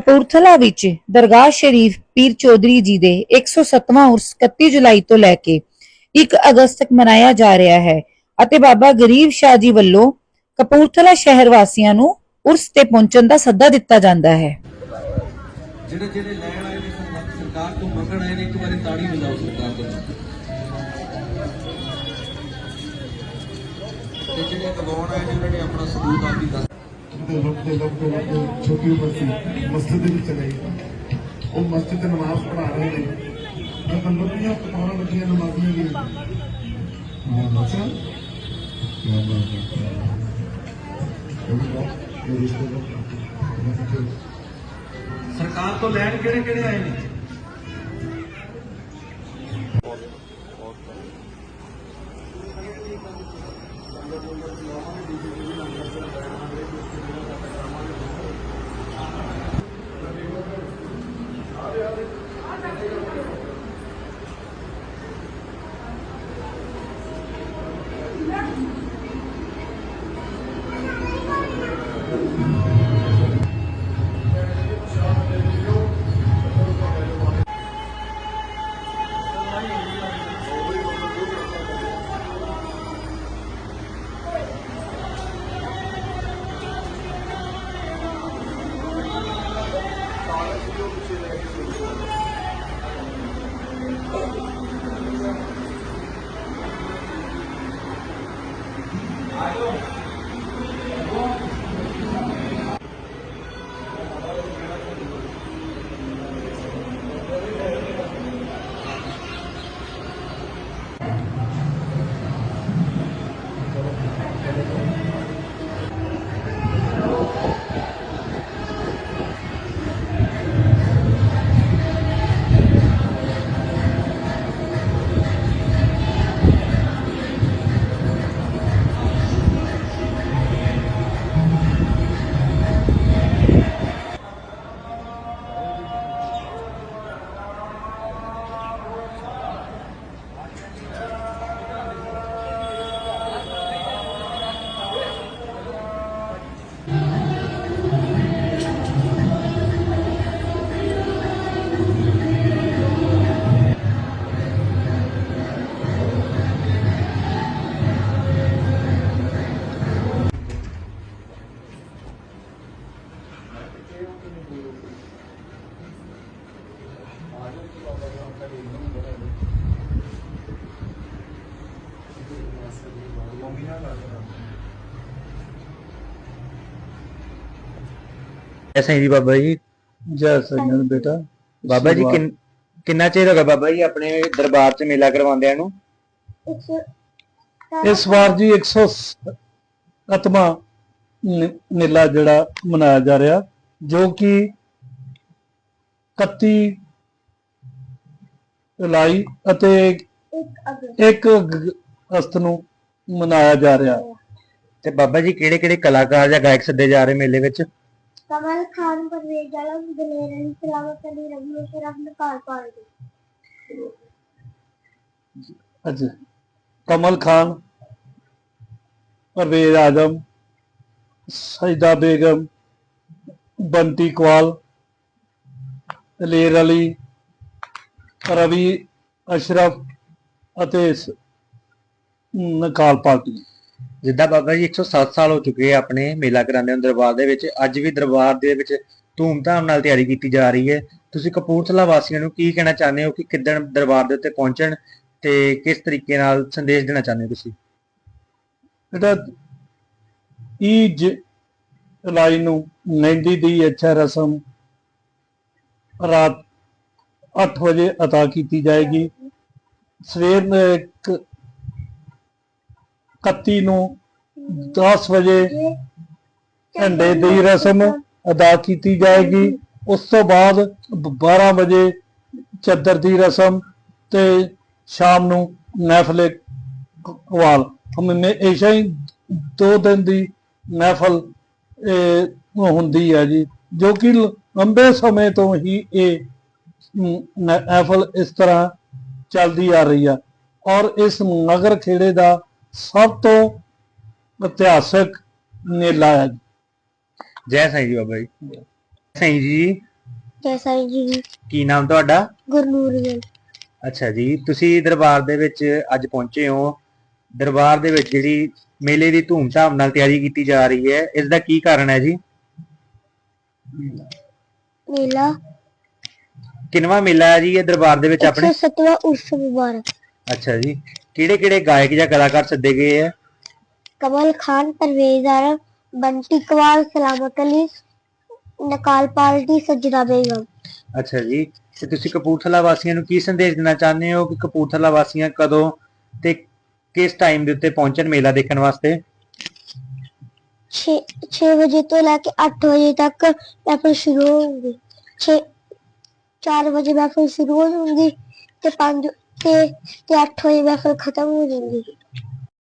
ਕਪੂਰਥਲਾ ਵਿੱਚ ਦਰਗਾਹ ਸ਼ਰੀਫ ਪੀਰ ਚੌਧਰੀ ਜੀ ਦੇ 107ਵਾਂ ਉਰਸ 31 ਜੁਲਾਈ ਤੋਂ ਲੈ ਕੇ 1 ਅਗਸਤ ਤੱਕ ਮਨਾਇਆ ਜਾ ਰਿਹਾ ਹੈ ਅਤੇ ਬਾਬਾ ਗਰੀਬ ਸ਼ਾਹ ਜੀ ਵੱਲੋਂ ਕਪੂਰਥਲਾ ਸ਼ਹਿਰ ਵਾਸੀਆਂ ਨੂੰ ਉਰਸ ਤੇ ਪਹੁੰਚਣ ਦਾ ਸੱਦਾ ਦਿੱਤਾ ਜਾਂਦਾ ਹੈ। ਜਿਹੜੇ ਜਿਹੜੇ ਲੈਣ ਆਏ ਨੇ ਸਰਕਾਰ- ਤੋਂ ਮੰਗਣ ਆਏ ਨੇ, ਇੱਕ ਵਾਰੀ ਤਾੜੀ ਵਜਾਓ ਸਰਕਾਰ ਦੇ ਤੇ ਜਿਹੜੇ ਕਮਾਉਣ ਆਏ ਨੇ, ਉਹਨਾਂ ਨੇ ਆਪਣਾ ਸਬੂਤ ਆਪ ਹੀ ਦੱਸ लगते लगते लगते लगते छोटी उम्र से मस्जिद में चले गए वो मस्जिद नमाज़ पढ़ा रहे थे लगी सरकार तो लैंड के आए 来用。ਐਸਾ ਹੀ ਜੀ ਬਾਬਾ ਜੀ। ਜੈ ਸਜਣ ਬੇਟਾ। ਬਾਬਾ ਜੀ ਕਿੰਨ- ਕਿੰਨਾ ਚਿਰ ਹੋ ਗਿਆ ਬਾਬਾ ਜੀ ਆਪਣੇ ਦਰਬਾਰ 'ਚ ਮੇਲਾ ਕਰਵਾਉਂਦਿਆਂ ਨੂੰ? ਇਸ ਵਾਰ ਜੀ 107ਵਾਂ ਮੇਲਾ ਜਿਹੜਾ ਮਨਾਇਆ ਜਾ ਰਿਹਾ ਜੋ ਕਿ 31 ਲਾਈ ਅਤੇ 1 ਅਗਸਤ ਨੂੰ ਮਨਾਇਆ ਜਾ ਰਿਹਾ। ਤੇ ਬਾਬਾ ਜੀ ਕਿਹੜੇ ਕਿਹੜੇ ਕਲਾਕਾਰ ਜਾਂ ਗਾਇਕ ਸੱਦੇ ਜਾ ਰਹੇ ਮੇਲੇ ਵਿੱਚ? ਕਮਲ ਖਾਨ ਪਰਵੇਜ਼ ਵਾਲਾ ਦਲੇਰਨ ਸਲਾਵਤ ਅਲੀ ਰਵੀ ਸ਼ਰਫ ਨਪਾਲ ਪਾਲਦੀ ਅੱਛਾ। ਕਮਲ ਖਾਨ ਪਰਵੇਜ਼ ਆਦਮ ਸੈਦਾ ਬੇਗਮ ਬੰਟੀ ਕਵਾਲ ਦਲੇਰ ਅਲੀ ਰਵੀ ਅਸ਼ਰਫ ਅਤੇ ਨਕਾਲ ਪਾਰਟੀ। ਜਿੱਦਾਂ ਬਾਬਾ ਜੀ 107 ਸਾਲ ਹੋ ਚੁੱਕੇ ਆ ਆਪਣੇ ਮੇਲਾ ਕਰਾਉਂਦੇ ਨੂੰ ਦਰਬਾਰ ਦੇ ਵਿੱਚ ਅੱਜ ਵੀ ਦਰਬਾਰ ਦੇ ਵਿੱਚ ਧੂਮਧਾਮ ਨਾਲ ਤਿਆਰੀ ਕੀਤੀ ਜਾ ਰਹੀ ਹੈ। ਤੁਸੀਂ ਕਪੂਰਥਲਾ ਵਾਸੀਆਂ ਨੂੰ ਕੀ ਕਹਿਣਾ ਚਾਹੁੰਦੇ ਹੋ ਕਿ ਕਿੱਦਣ ਦਰਬਾਰ ਦੇ ਉੱਤੇ ਪਹੁੰਚਣ ਤੇ ਕਿਸ ਤਰੀਕੇ ਨਾਲ ਸੰਦੇਸ਼ ਦੇਣਾ ਚਾਹੁੰਦੇ ਹੋ ਤੁਸੀਂ? ਬੇਟਾ ਈ ਜੁਲਾਈ ਨੂੰ ਮਹਿੰਦੀ ਦੀ ਅੱਛਾ ਰਸਮ ਰਾਤ 8 ਵਜੇ ਅਦਾ ਕੀਤੀ ਜਾਏਗੀ। ਸਵੇਰ ਨੂੰ 31 ਨੂੰ 10 ਵਜੇ ਝੰਡੇ ਦੀ ਰਸਮ ਅਦਾ ਕੀਤੀ ਜਾਏਗੀ। ਉਸ ਤੋਂ ਬਾਅਦ 12 ਵਜੇ ਚੱਦਰ ਦੀ ਰਸਮ ਤੇ ਸ਼ਾਮ ਨੂੰ ਮਹਿਫਲੇ ਕਵਾਲ ਹਮਨੇ ਐਸਾ ਹੀ ਦੋ ਦਿਨ ਦੀ ਮਹਿਫਲ ਇਹ ਹੁੰਦੀ ਹੈ ਜੀ, ਜੋ ਕਿ ਲੰਬੇ ਸਮੇਂ ਤੋਂ ਹੀ ਇਹ ਮਹਿਫਲ ਇਸ ਤਰ੍ਹਾਂ ਚੱਲਦੀ ਆ ਰਹੀ ਆ। ਔਰ ਇਸ ਨਗਰ ਖੇੜੇ ਦਾ ਸਭ ਤੋਂ ਇਤਿਹਾਸਕ ਮੇਲਾ ਹੈ। ਜੈ ਸਾਈਂ ਜੀ ਬਾਬਾ ਜੀ। ਸਾਈਂ ਜੀ। ਜੈਸਾ ਜੀ। ਕੀ ਨਾਮ ਤੁਹਾਡਾ? ਗੁਰਨੂਰ ਗਿੱਲ ਅੱਛਾ ਜੀ ਤੁਸੀਂ ਦਰਬਾਰ ਦੇ ਵਿੱਚ ਅੱਜ ਪਹੁੰਚੇ ਹੋ। ਦਰਬਾਰ ਦੇ ਵਿੱਚ ਜਿਹੜੀ ਮੇਲੇ ਦੀ ਧੂਮਧਾਮ ਨਾਲ ਤਿਆਰੀ ਕੀਤੀ ਜਾ ਰਹੀ ਹੈ ਇਸ ਦਾ ਕੀ ਕਾਰਨ ਹੈ ਜੀ? ਮੇਲਾ ਕਿੰਨਵਾਂ ਮੇਲਾ ਹੈ ਜੀ ਇਹ ਦਰਬਾਰ ਦੇ ਵਿੱਚ ਆਪਣੇ? 107ਵਾਂ ਉਰਸ ਮੁਬਾਰਕ ਅੱਛਾ ਜੀ। ਕਿਹੜੇ ਕਿਹੜੇ ਗਾਇਕ ਜਾਂ ਕਲਾਕਾਰ ਸੱਦੇ ਗਏ ਹੈ ਕਮਲ ਖਾਨ ਪਰਵੇਜ਼ ਆਰਮ ਬੰਟੀ ਕਵਾਲ ਸਲਾਮਤ ਅਲੀ ਨਕਾਲ ਪਾਲਟੀ ਸਜਦਾ ਬੇਗਮ। ਅੱਛਾ ਜੀ। ਤੇ ਤੁਸੀਂ ਕਪੂਰਥਲਾ ਵਾਸੀਆਂ ਨੂੰ ਕੀ ਸੰਦੇਸ਼ ਦੇਣਾ ਚਾਹੁੰਦੇ ਹੋ ਕਿ ਕਪੂਰਥਲਾ ਵਾਸੀਆਂ ਕਦੋਂ ਤੇ ਕਿਸ ਟਾਈਮ ਦੇ ਉੱਤੇ ਪਹੁੰਚਣ ਮੇਲਾ ਦੇਖਣ ਵਾਸਤੇ? 6 6 ਵਜੇ ਤੋਂ ਲੈ ਕੇ 8 ਵਜੇ ਤੱਕ ਮਹਿਫਲ ਸ਼ੁਰੂ ਹੋਊਗੀ। 6 4 ਵਜੇ ਮਹਿਫਲ ਸ਼ੁਰੂ ਹੋ ਜਾਂਦੀ ਤੇ 5 ਤੇ ਤੇ 8 ਵਜੇ ਮਹਿਫਲ ਖਤਮ ਹੋ ਜਾਊਗੀ